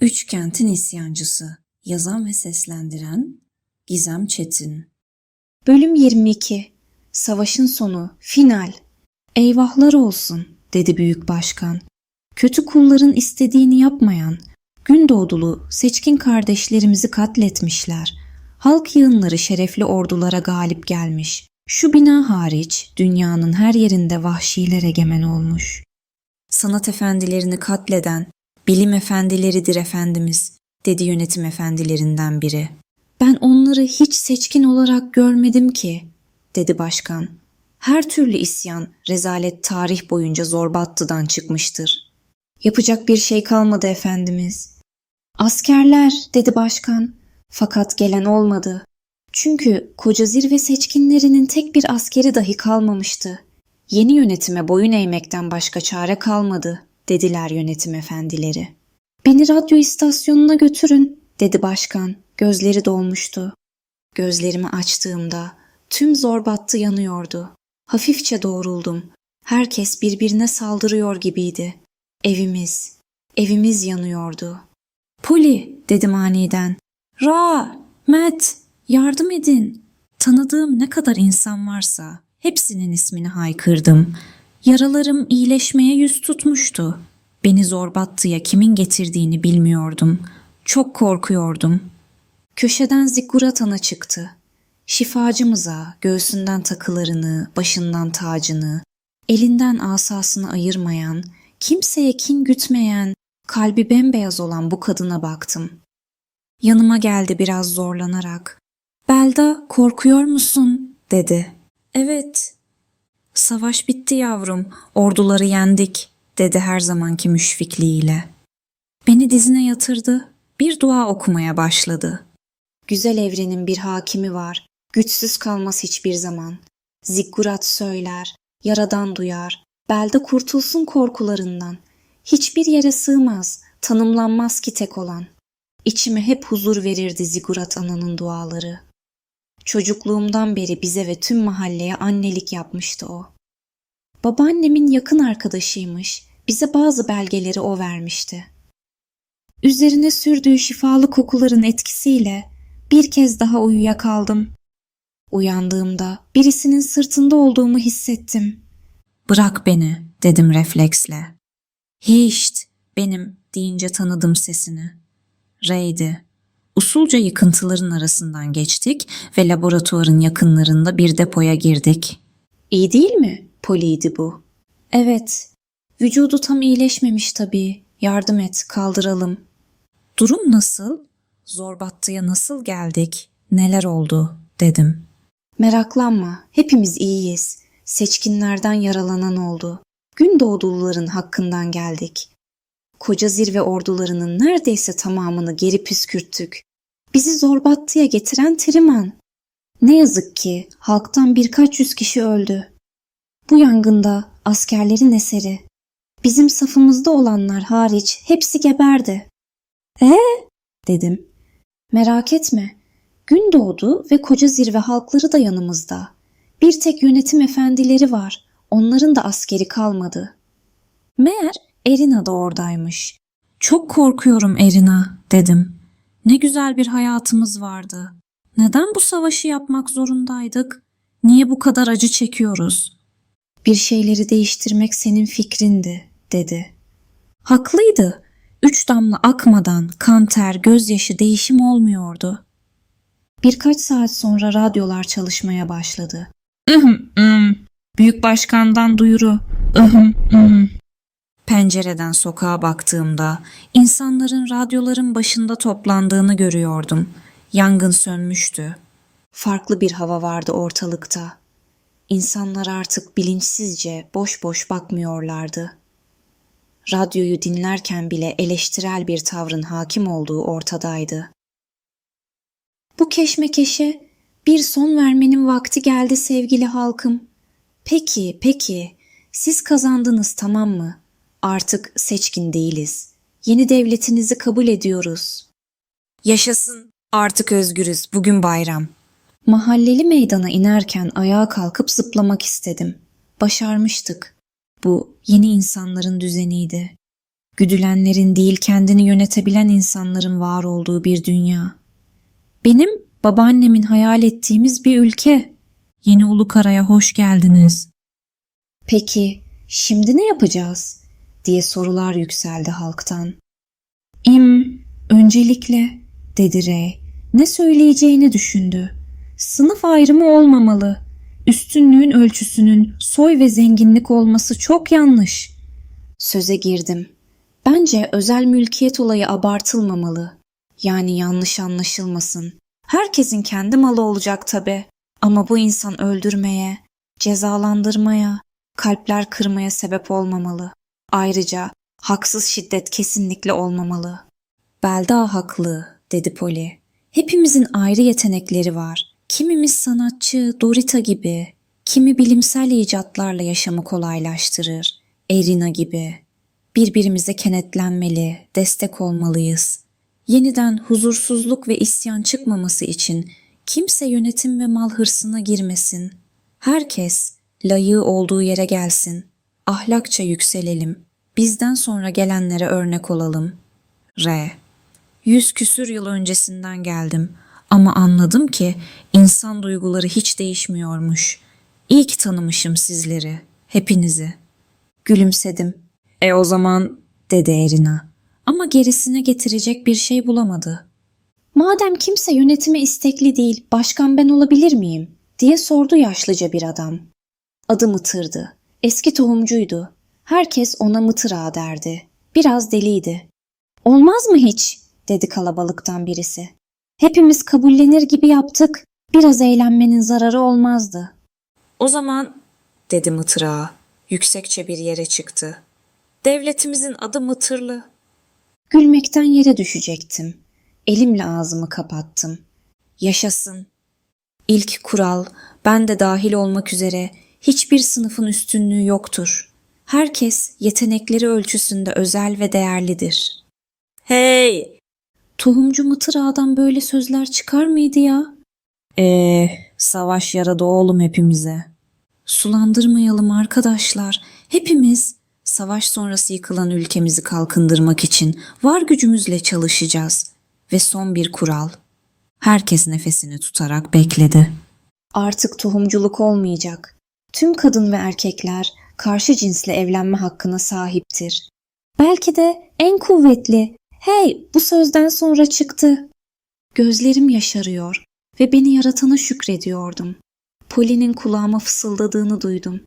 Üç Kentin İsyancısı Yazan ve seslendiren Gizem Çetin Bölüm 22 Savaşın sonu, final. Eyvahlar olsun, dedi büyük başkan. Kötü kulların istediğini yapmayan, Gündoğdulu seçkin kardeşlerimizi katletmişler. Halk yığınları şerefli ordulara galip gelmiş. Şu bina hariç dünyanın her yerinde vahşiler egemen olmuş. Sanat efendilerini katleden, bilim efendileridir efendimiz, dedi yönetim efendilerinden biri. Ben onları hiç seçkin olarak görmedim ki, dedi başkan. Her türlü isyan, rezalet tarih boyunca Zorbattı'dan çıkmıştır. Yapacak bir şey kalmadı efendimiz. Askerler, dedi başkan. Fakat gelen olmadı. Çünkü koca zirve seçkinlerinin tek bir askeri dahi kalmamıştı. Yeni yönetime boyun eğmekten başka çare kalmadı, dediler yönetim efendileri. Beni radyo istasyonuna götürün, dedi başkan. Gözleri dolmuştu. Gözlerimi açtığımda tüm zorbattı yanıyordu. Hafifçe doğruldum. Herkes birbirine saldırıyor gibiydi. Evimiz, evimiz yanıyordu. Poli, dedim aniden. Ra, Matt, yardım edin. Tanıdığım ne kadar insan varsa hepsinin ismini haykırdım. Yaralarım iyileşmeye yüz tutmuştu. Beni zorbattıya kimin getirdiğini bilmiyordum. Çok korkuyordum. Köşeden Zikgurat ana çıktı. Şifacımıza göğsünden takılarını, başından tacını, elinden asasını ayırmayan, kimseye kin gütmeyen, kalbi bembeyaz olan bu kadına baktım. Yanıma geldi biraz zorlanarak. Belda korkuyor musun? dedi. Evet. Savaş bitti yavrum, orduları yendik, dedi her zamanki müşfikliğiyle. Beni dizine yatırdı, bir dua okumaya başladı. Güzel evrenin bir hakimi var, güçsüz kalmaz hiçbir zaman. Zikkurat söyler, yaradan duyar, belde kurtulsun korkularından. Hiçbir yere sığmaz, tanımlanmaz ki tek olan. İçime hep huzur verirdi Zigurat ananın duaları. Çocukluğumdan beri bize ve tüm mahalleye annelik yapmıştı o. Babaannemin yakın arkadaşıymış, bize bazı belgeleri o vermişti. Üzerine sürdüğü şifalı kokuların etkisiyle bir kez daha uyuyakaldım. Uyandığımda birisinin sırtında olduğumu hissettim. Bırak beni, dedim refleksle. Hiç, benim deyince tanıdım sesini. Rey'di. Usulca yıkıntıların arasından geçtik ve laboratuvarın yakınlarında bir depoya girdik. İyi değil mi? Poliydi bu. Evet. Vücudu tam iyileşmemiş tabii. Yardım et, kaldıralım. Durum nasıl? Zorbattıya nasıl geldik? Neler oldu? dedim. Meraklanma, hepimiz iyiyiz. Seçkinlerden yaralanan oldu. Gündoğduluların hakkından geldik. Koca zirve ordularının neredeyse tamamını geri püskürttük. Bizi Zorbattı'ya getiren Triman. Ne yazık ki halktan birkaç yüz kişi öldü. Bu yangında askerlerin eseri. Bizim safımızda olanlar hariç hepsi geberdi. Ee? dedim. Merak etme. Gün doğdu ve koca zirve halkları da yanımızda. Bir tek yönetim efendileri var. Onların da askeri kalmadı. Meğer Erina da oradaymış. Çok korkuyorum Erina, dedim. Ne güzel bir hayatımız vardı. Neden bu savaşı yapmak zorundaydık? Niye bu kadar acı çekiyoruz? Bir şeyleri değiştirmek senin fikrindi, dedi. Haklıydı. Üç damla akmadan kan ter, gözyaşı değişim olmuyordu. Birkaç saat sonra radyolar çalışmaya başladı. Büyük başkandan duyuru. Pencereden sokağa baktığımda insanların radyoların başında toplandığını görüyordum. Yangın sönmüştü. Farklı bir hava vardı ortalıkta. İnsanlar artık bilinçsizce boş boş bakmıyorlardı. Radyoyu dinlerken bile eleştirel bir tavrın hakim olduğu ortadaydı. Bu keşmekeşe bir son vermenin vakti geldi sevgili halkım. Peki, peki. Siz kazandınız tamam mı? Artık seçkin değiliz. Yeni devletinizi kabul ediyoruz. Yaşasın. Artık özgürüz. Bugün bayram. Mahalleli meydana inerken ayağa kalkıp zıplamak istedim. Başarmıştık. Bu yeni insanların düzeniydi. Güdülenlerin değil kendini yönetebilen insanların var olduğu bir dünya. Benim babaannemin hayal ettiğimiz bir ülke. Yeni Ulukara'ya hoş geldiniz. Peki şimdi ne yapacağız? Diye sorular yükseldi halktan. İm, öncelikle dedi Ray. Ne söyleyeceğini düşündü. Sınıf ayrımı olmamalı. Üstünlüğün ölçüsünün soy ve zenginlik olması çok yanlış. Söze girdim. Bence özel mülkiyet olayı abartılmamalı. Yani yanlış anlaşılmasın. Herkesin kendi malı olacak tabi. Ama bu insan öldürmeye, cezalandırmaya, kalpler kırmaya sebep olmamalı. Ayrıca haksız şiddet kesinlikle olmamalı. Belda haklı, dedi Polly. Hepimizin ayrı yetenekleri var. Kimimiz sanatçı, Dorita gibi. Kimi bilimsel icatlarla yaşamı kolaylaştırır. Erina gibi. Birbirimize kenetlenmeli, destek olmalıyız. Yeniden huzursuzluk ve isyan çıkmaması için kimse yönetim ve mal hırsına girmesin. Herkes layığı olduğu yere gelsin. Ahlakça yükselelim. Bizden sonra gelenlere örnek olalım. R. Yüz küsür yıl öncesinden geldim ama anladım ki insan duyguları hiç değişmiyormuş. İyi ki tanımışım sizleri, hepinizi. Gülümsedim. E o zaman dedi Erina. Ama gerisine getirecek bir şey bulamadı. Madem kimse yönetime istekli değil, başkan ben olabilir miyim? diye sordu yaşlıca bir adam. Adı Mıtır'dı. Eski tohumcuydu. Herkes ona Mıtır ağa derdi. Biraz deliydi. Olmaz mı hiç? dedi kalabalıktan birisi. Hepimiz kabullenir gibi yaptık. Biraz eğlenmenin zararı olmazdı. O zaman dedi Mıtır ağa. Yüksekçe bir yere çıktı. Devletimizin adı Mıtırlı. Gülmekten yere düşecektim. Elimle ağzımı kapattım. Yaşasın. İlk kural, ben de dahil olmak üzere hiçbir sınıfın üstünlüğü yoktur. Herkes yetenekleri ölçüsünde özel ve değerlidir. Hey! Tohumcu Mıtır Ağa'dan böyle sözler çıkar mıydı ya? Ee, savaş yaradı oğlum hepimize. Sulandırmayalım arkadaşlar. Hepimiz savaş sonrası yıkılan ülkemizi kalkındırmak için var gücümüzle çalışacağız. Ve son bir kural. Herkes nefesini tutarak bekledi. Artık tohumculuk olmayacak. Tüm kadın ve erkekler karşı cinsle evlenme hakkına sahiptir. Belki de en kuvvetli. Hey, bu sözden sonra çıktı. Gözlerim yaşarıyor ve beni yaratana şükrediyordum. Poli'nin kulağıma fısıldadığını duydum.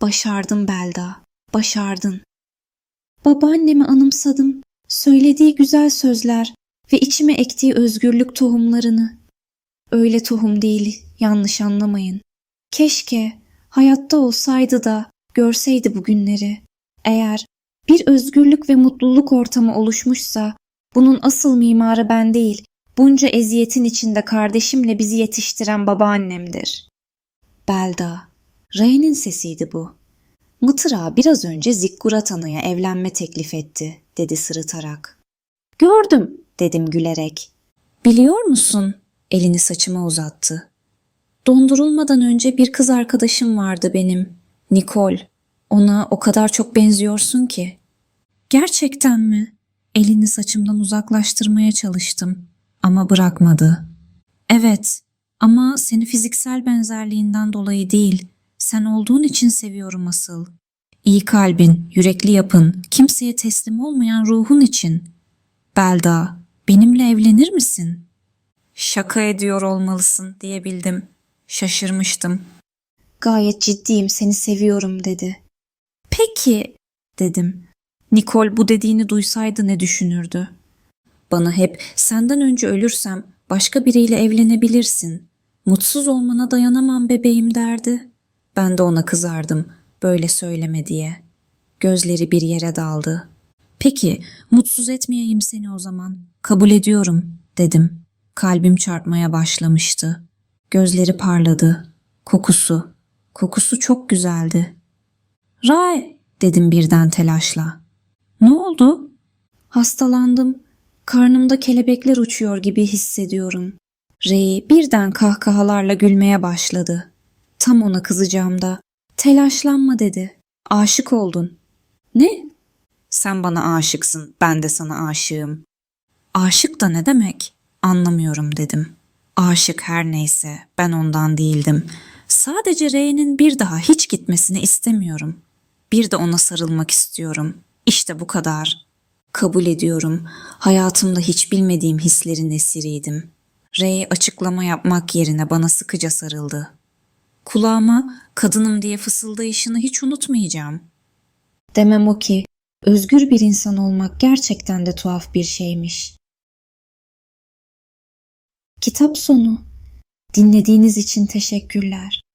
Başardım Belda, başardın. Babaannemi anımsadım. Söylediği güzel sözler ve içime ektiği özgürlük tohumlarını. Öyle tohum değil, yanlış anlamayın. Keşke hayatta olsaydı da görseydi bu günleri. Eğer bir özgürlük ve mutluluk ortamı oluşmuşsa bunun asıl mimarı ben değil, bunca eziyetin içinde kardeşimle bizi yetiştiren babaannemdir. Belda, Rey'nin sesiydi bu. Mıtıra biraz önce Zikkurat Ana'ya evlenme teklif etti, dedi sırıtarak. Gördüm, dedim gülerek. Biliyor musun? Elini saçıma uzattı. Dondurulmadan önce bir kız arkadaşım vardı benim. Nikol. Ona o kadar çok benziyorsun ki. Gerçekten mi? Elini saçımdan uzaklaştırmaya çalıştım ama bırakmadı. Evet ama seni fiziksel benzerliğinden dolayı değil, sen olduğun için seviyorum asıl. İyi kalbin, yürekli yapın, kimseye teslim olmayan ruhun için. Belda, benimle evlenir misin? Şaka ediyor olmalısın diyebildim. Şaşırmıştım. Gayet ciddiyim, seni seviyorum dedi. Peki, dedim. Nikol bu dediğini duysaydı ne düşünürdü? Bana hep senden önce ölürsem başka biriyle evlenebilirsin. Mutsuz olmana dayanamam bebeğim derdi. Ben de ona kızardım böyle söyleme diye. Gözleri bir yere daldı. Peki mutsuz etmeyeyim seni o zaman. Kabul ediyorum dedim. Kalbim çarpmaya başlamıştı. Gözleri parladı. Kokusu. Kokusu çok güzeldi. Ray dedim birden telaşla. Ne oldu? Hastalandım. Karnımda kelebekler uçuyor gibi hissediyorum. Ray birden kahkahalarla gülmeye başladı. Tam ona kızacağımda telaşlanma dedi. Aşık oldun. Ne? Sen bana aşıksın, ben de sana aşığım. Aşık da ne demek? Anlamıyorum dedim. Aşık her neyse, ben ondan değildim. Sadece R'nin bir daha hiç gitmesini istemiyorum. Bir de ona sarılmak istiyorum. İşte bu kadar. Kabul ediyorum. Hayatımda hiç bilmediğim hislerin esiriydim. Ray açıklama yapmak yerine bana sıkıca sarıldı. Kulağıma kadınım diye fısıldayışını hiç unutmayacağım. Demem o ki özgür bir insan olmak gerçekten de tuhaf bir şeymiş. Kitap sonu. Dinlediğiniz için teşekkürler.